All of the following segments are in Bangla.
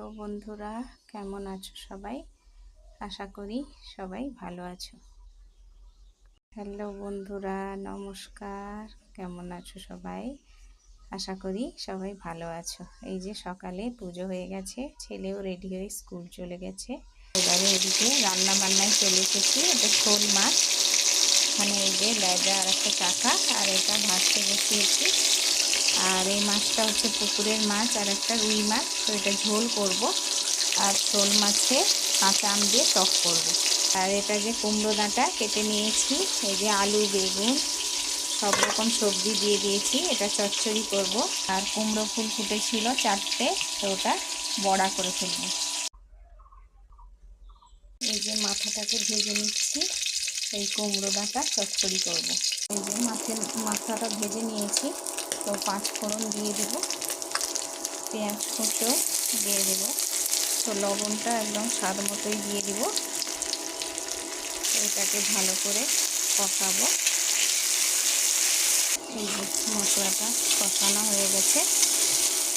হ্যালো বন্ধুরা, কেমন আছো সবাই? আশা করি সবাই ভালো আছো। হ্যালো বন্ধুরা, নমস্কার, কেমন আছো সবাই? আশা করি সবাই ভালো আছো। এই যে সকালে পুজো হয়ে গেছে, ছেলেও রেডি হয়ে স্কুল চলে গেছে। এবারে এদিকে রান্না বান্নায় চলে এসেছি, এটা শোল মাছ। মানে এই যে লেজা আর একটা চাকা, আর এটা ভাজতে বসিয়েছি। আর এই মাছটা হচ্ছে পুকুরের মাছ আর একটা রুই মাছ। তো এটা ঝোল করব আর শোল মাছে কাঁচা আম দিয়ে টক করব। আর এটা যে কুমড়ো ডাঁটা কেটে নিয়েছি, এই যে আলু, বেগুন, সব রকম সবজি দিয়ে দিয়েছি। এটা চচ্চড়ি করব। আর কুমড়ো ফুল ফুটেছিল চারটে, তো ওটা বড়া করে ফেলব। এই যে মাথাটাকে ভেজে নিচ্ছি। এই কুমড়ো ডাঁটা চচ্চড়ি করব। এই যে মাছের মাথাটা ভেজে নিয়েছি, তো পাঁচ ফোড়ন দিয়ে দেব। পেঁয়াজ কুচো দিয়ে দেব। তো লবণটা একদম স্বাদ মতোই দিয়ে দেব। এটাকে ভালো করে কষাবো। এই যে মশলাটা কষানো হয়ে গেছে।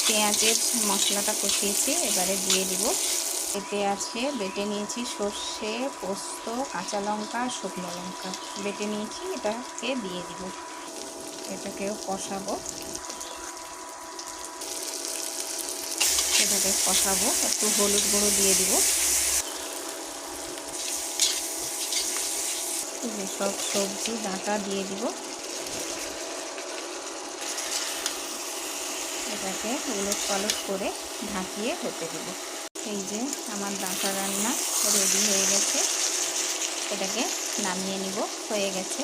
পেঁয়াজের মশলাটা কষিয়েছি, এবারে দিয়ে দিব। এতে আছে বেটে নিয়েছি সর্ষে, পোস্ত, কাঁচা লঙ্কা, শুকনো লঙ্কা। বেটে নিয়েছি, এটাকে দিয়ে দিব। এটাকেও কষাবো। এটাকে কষাবো, একটু হলুদ গুঁড়ো দিয়ে দিব। সব সবজি, ডাঁটা দিয়ে দিব। এটাকে উলট পালট করে ঢাকিয়ে হতে দিব। এই যে আমার ডাঁটা রান্না রেডি হয়ে গেছে। এটাকে নামিয়ে নিব, হয়ে গেছে।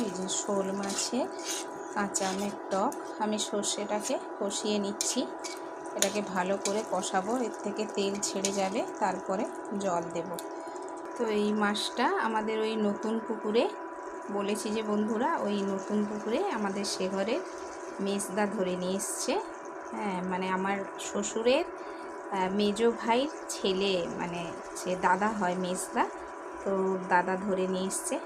এই যে শোল মাছে কাঁচা আমের টক, আমি সর্ষেটাকে কষিয়ে নিচ্ছি। এটাকে ভালো করে কষাবো, এর থেকে তেল ছেড়ে যাবে, তারপরে জল দেব। তো এই মাছটা আমাদের ওই নতুন পুকুরে, বলেছি যে বন্ধুরা, ওই নতুন পুকুরে আমাদের সে ঘরে মেজদা ধরে নিয়ে এসছে। হ্যাঁ মানে আমার শ্বশুরের মেজো ভাইয়ের ছেলে মানে সে দাদা হয় মেজদা, তো দাদা ধরে নিয়ে এসছে।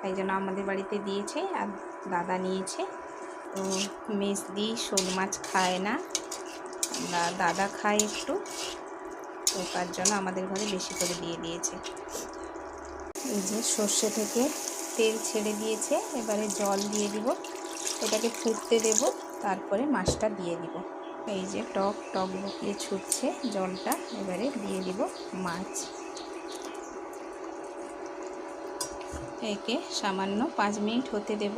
তাই জন্য আমাদের বাড়িতে দিয়েছে আর দাদা নিয়েছে। তো মেজদি শোল মাছ খায় না, আমরা দাদা খায় একটু, তো তার জন্য আমাদের ঘরে বেশি করে দিয়ে দিয়েছে। এই যে সর্ষে থেকে তেল ছেড়ে দিয়েছে, এবারে জল দিয়ে দিব। এটাকে ফুটতে দেব, তারপরে মাছটা দিয়ে দিব। এই যে টক টক বকিয়ে ছুটছে জলটা, এবারে দিয়ে দিব মাছ। একে সামান্য পাঁচ মিনিট হতে দেব।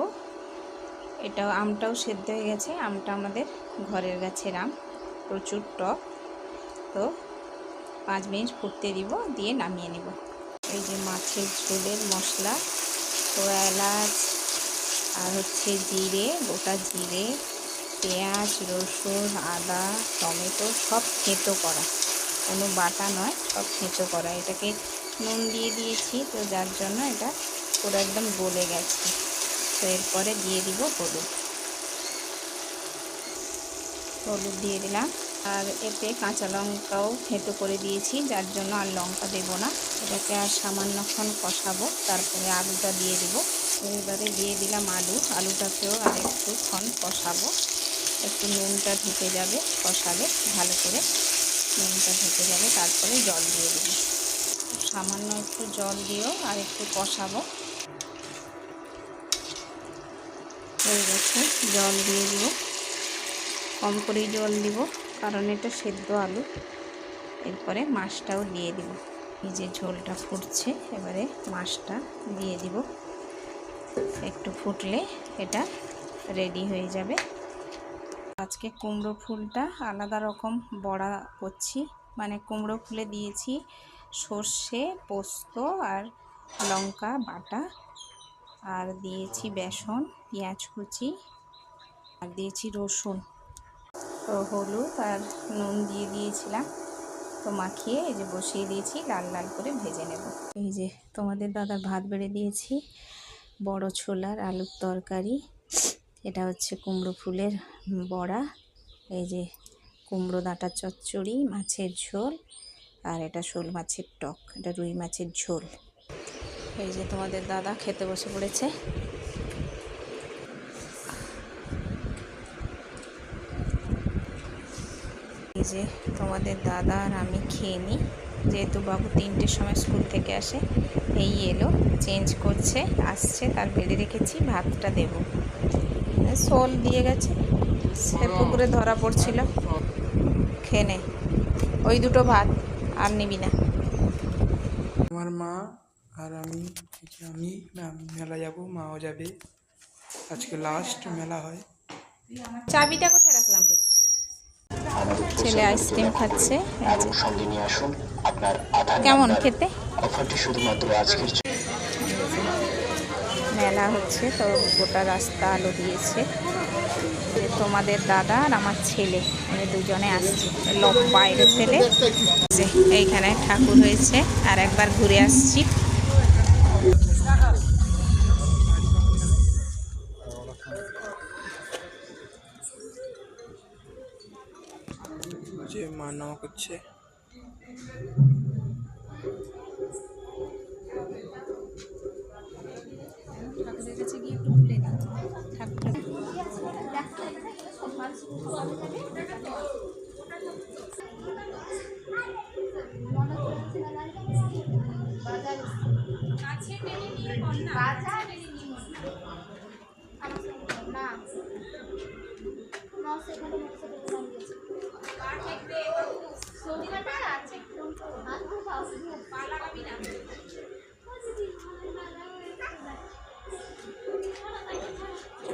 এটাও আমটাও সেদ্ধ হয়ে গেছে, আমটা আমাদের ঘরের গাছের আম, প্রচুর টক। তো পাঁচ মিনিট ফুটতে দিব, দিয়ে নামিয়ে নেব। এই যে মাছের ঝোলের মশলা তো এলাচ, আর হচ্ছে জিরে, গোটা জিরে। পেঁয়াজ, রসুন, আদা, টমেটো সব থেঁতো করা। কোনো বাটা নয়, সব থেঁতো করা। এটাকে নুন দিয়ে দিয়েছি তো যার জন্য এটা পুরো একদম গলে গেছে। তো এরপরে দিয়ে দিব হলুদ। হলুদ দিয়ে দিলাম। আর এতে কাঁচা লঙ্কাও থেঁতো করে দিয়েছি, যার জন্য আর লঙ্কা দেব না। এটাকে আর সামান্যক্ষণ কষাবো, তারপরে আলুটা দিয়ে দিব। এবারে দিয়ে দিলাম আলু। আলুটাকেও আর একটুক্ষণ কষাবো। একটু নুনটা ঢুকে যাবে কষালে ভালো করে নুনটা ঢুকে যাবে, তারপরে জল দিয়ে দেবো। সামান্য একটু জল দিও আর একটু কষাবো। হয়ে গেছে, জল দিয়ে দিব। কম করেই জল দিব, কারণ এটা সেদ্ধ আলু। এরপরে মাছটাও দিয়ে দিব। এই যে ঝোলটা ফুটছে, এবারে মাছটা দিয়ে দিব। একটু ফুটলে এটা রেডি হয়ে যাবে। আজকে কুমড়ো ফুলটা আলাদা রকম বড়া করছি। মানে কুমড়ো ফুলে দিয়েছি সর্ষে, পোস্ত আর লঙ্কা বাটা। আর দিয়েছি বেসন, পেঁয়াজ কুচি আর দিয়েছি রসুন। তো হলুদ আর নুন দিয়ে দিয়েছিলাম। তো মাখিয়ে এই যে বসিয়ে দিয়েছি, লাল লাল করে ভেজে নেব। এই যে তোমাদের দাদার ভাত বেড়ে দিয়েছি, বড় ছোলার আলুর তরকারি। এটা হচ্ছে কুমড়ো ফুলের বড়া। এই যে কুমড়ো ডাঁটা চচ্চড়ি, মাছের ঝোল, আর এটা শোল মাছের টক, এটা রুই মাছের ঝোল। এই যে তোমাদের দাদা খেতে বসে পড়েছে। এই যে তোমাদের দাদা আর আমি খেয়ে নিই। যেহেতু বাবু তিনটের সময় স্কুল থেকে আসে, এই এলো, চেঞ্জ করছে, আসছে, তার বেড়ে রেখেছি, ভাতটা দেব। শোল দিয়ে গেছে। সে পুকুরে ধরা পড়ছিল। খেয়ে নে। ওই দুটো ভাত আর নিবি না। আমার মা আর আমি আমি মেলা যাব মাও যাবে। আজকে লাস্ট মেলা হয়। চাবিটা কোথায় রাখলাম রে? ছেলে আইসক্রিম খাচ্ছে। কেমন খেতে? অফারটি শুধুমাত্র আজকের মেলা হচ্ছে, তো গোটা রাস্তা আলো দিয়েছে। তোমাদের দাদা আর আমার ছেলে মানে দুজনে আসছে। লোক বাইরে ছেলে এইখানে ঠাকুর হয়েছে, আর একবার ঘুরে আসছি। যে মা করছে।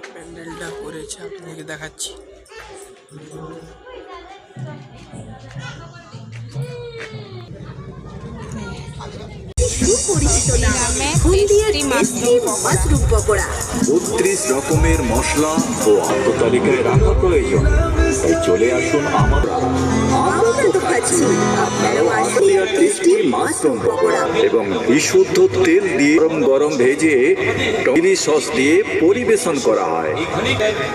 প্যান্ডেলটা করেছে আপনাদেরকে দেখাচ্ছি। টেস্টি মাশরুম মাশরুম পকোড়া বত্রিশ রকমের মশলা ও আত্মতালিকায় রাখা প্রয়োজন। তাই চলে আসুন আমার আমরা তো খাচ্ছি। আপনারাও আসুন। টেস্টি মাশরুম পকোড়া এবং বিশুদ্ধ তেল দিয়ে গরম গরম ভেজে চিলি সস দিয়ে পরিবেশন করা হয়।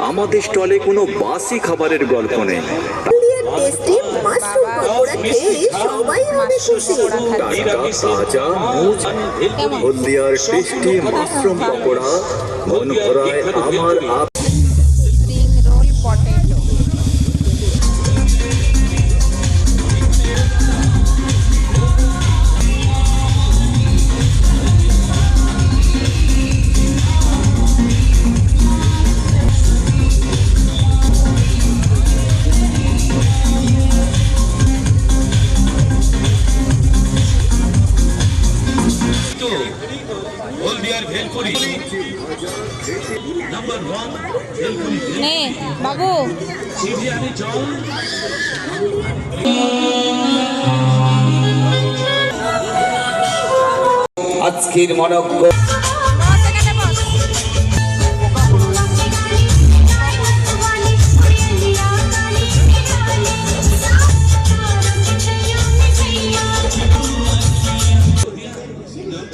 আমাদের স্টলে কোনো বাসি খাবারের গল্প নেই। টেস্টি মাশরুম পকোড়া খেয়ে সবাই হবে খুশি। টাটকা তাজা মুজ হলদিয়ার টেস্টি মাশরুম পকোড়া মন ভরায় আমার নে বাবু। আজকের মনজ্ঞ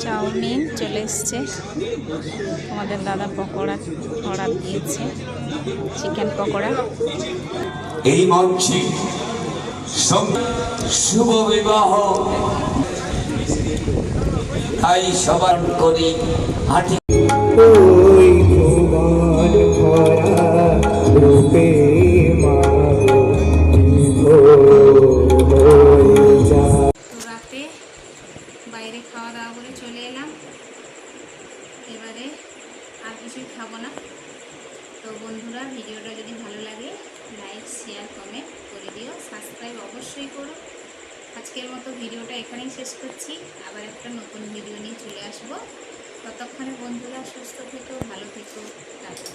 চাউমিন চলে এসছে। আমাদের দাদা পকোড়া অর্ডার দিয়েছে। চিকেন পকোড়া। এই মঞ্চে শুভ বিবাহ। তাই সবার করি হাঁটি বন্ধুরা, ভিডিওটা যদি ভালো লাগে লাইক শেয়ার কমেন্ট করে দিও। সাবস্ক্রাইব অবশ্যই করো। আজকের মতো ভিডিওটা এখানেই শেষ করছি। আবার একটা নতুন ভিডিও নিয়ে চলে আসব। ততক্ষণে বন্ধুরা, সুস্থ থেকো, ভালো থেকো, টাটা।